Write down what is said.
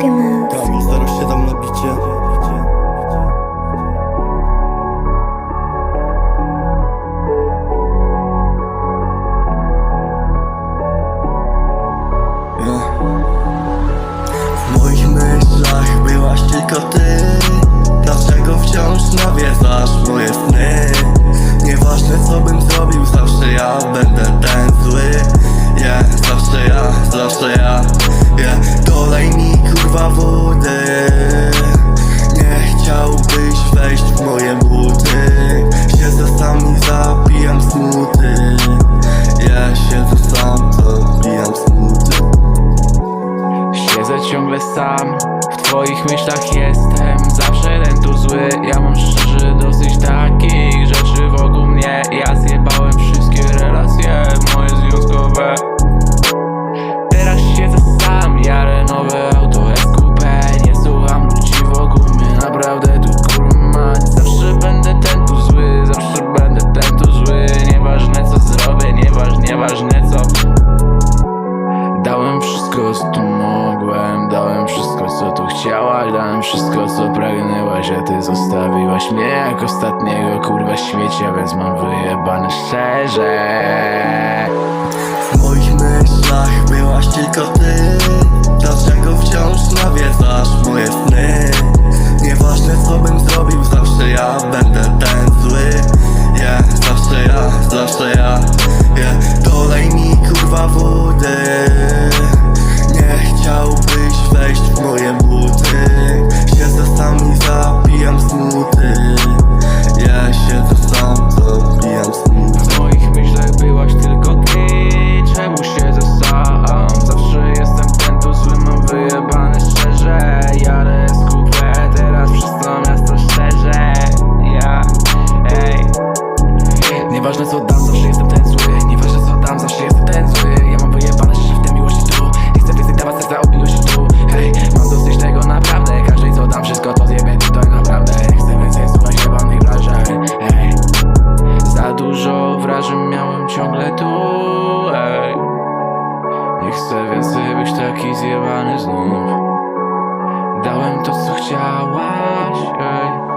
Wszystkie męsy Tam się tam nabicie no. W moich myślach byłaś tylko ty Dlaczego wciąż nawiedzasz moje sny? Nieważne co bym zrobił, zawsze ja będę ten zły Yeah, zawsze ja, zawsze ja nie chciałbyś wejść w moje buty. Siedzę sam i zapijam smuty. Ja siedzę sam, zapijam smuty. Siedzę ciągle sam, w twoich myślach jestem. Zawsze ten tu zły, ja mam szczerze dosyć takich rzeczy wokół mnie. Ja zjebałem co mogłem Dałem wszystko co tu chciałaś Dałem wszystko co pragnęłaś A ty zostawiłaś mnie jak ostatniego kurwa śmiecia Więc mam wyjebane szczerze. W moich myślach Nieważne co dam, zawsze jestem ten zły. Nieważne co dam, zawsze jestem ten zły. Ja mam wyjebane szczerze w tej miłości tu. Nie chcę więcej dawać serca od miłości tu. Hej, mam dosyć tego naprawdę. Każdej co dam, wszystko to zjebie tutaj naprawdę. Chcę więcej słuchać jebanych wrażeń. Ej. Za dużo wrażeń miałem ciągle tu, ej. Nie chcę więcej być taki zjebany znów. Dałem to co chciałaś, ej